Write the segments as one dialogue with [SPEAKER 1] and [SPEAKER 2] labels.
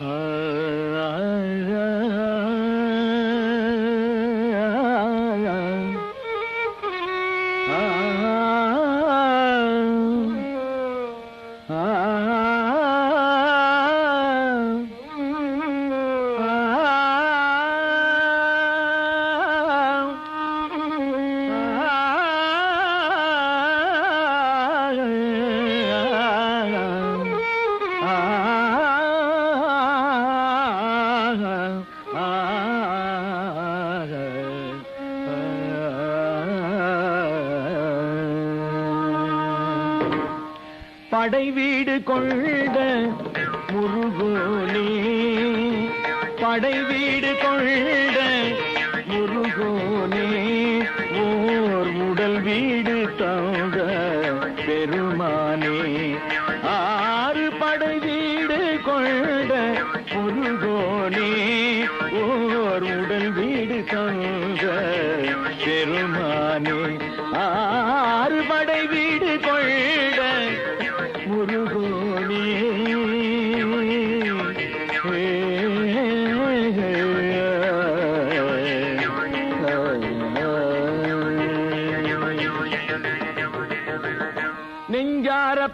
[SPEAKER 1] Uh... படை வீடு கொண்ட முருகோனே படை வீடு கொண்ட முருகோனே ஓர் உடல் வீடு தங்க பெருமானே. ஆறு படை வீடு கொண்ட முருகோனே ஓர் உடல் வீடு தங்க பெருமானே. ஆறு படை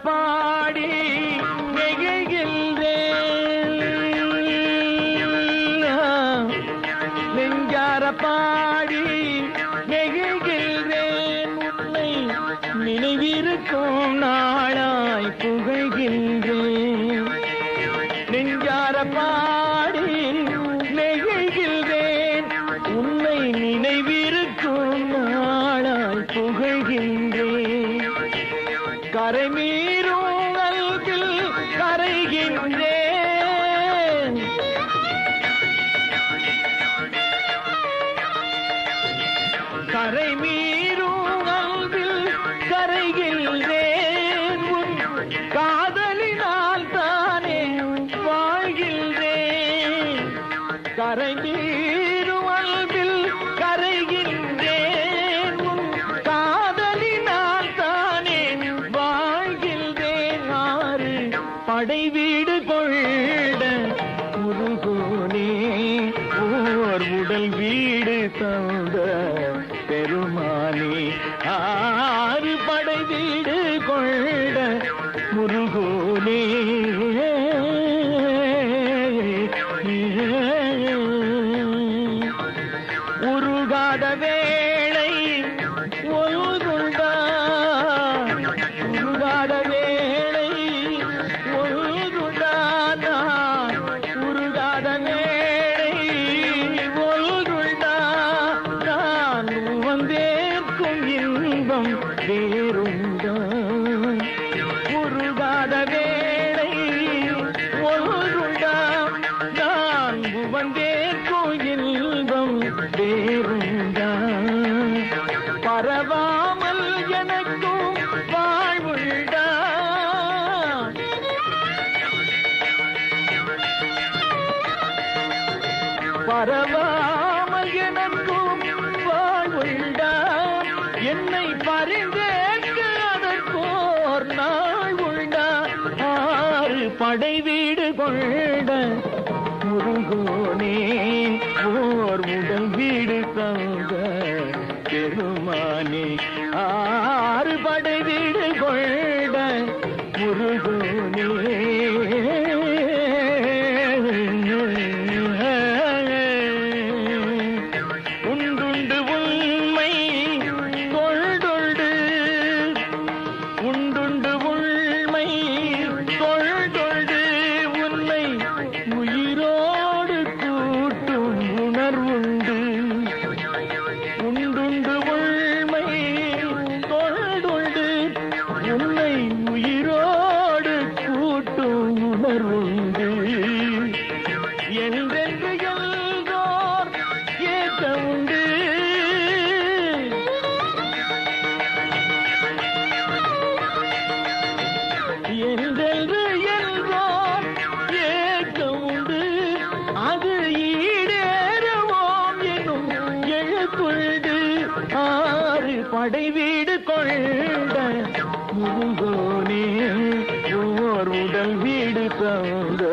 [SPEAKER 1] பாடி நெகிழ்கின்றேன் நெஞ்சார பாடி நெகிழ்கின்றேன். உன்னை நினைவிருக்கும் நாளாய் புகழ்கின்றேன். கொண்ட முருகோனே. உருகாதவே பரவாமல் எனக்கும் வாழ்வுடா பரவாமல் எனக்கும் வாழ்வுண்டா. என்னை பரிந்தேற்க அதற்கோர் நாள் உண்டா ஆறு படை வீடு கொண்ட முருகோனே ஓர் உடல் வீடு பெருமானே ஆறு படை வீடு கொண்ட முரு கொண்டு ஆறு படை வீடு கொண்ட முருகோனே ஓர் உடல் வீடு தந்த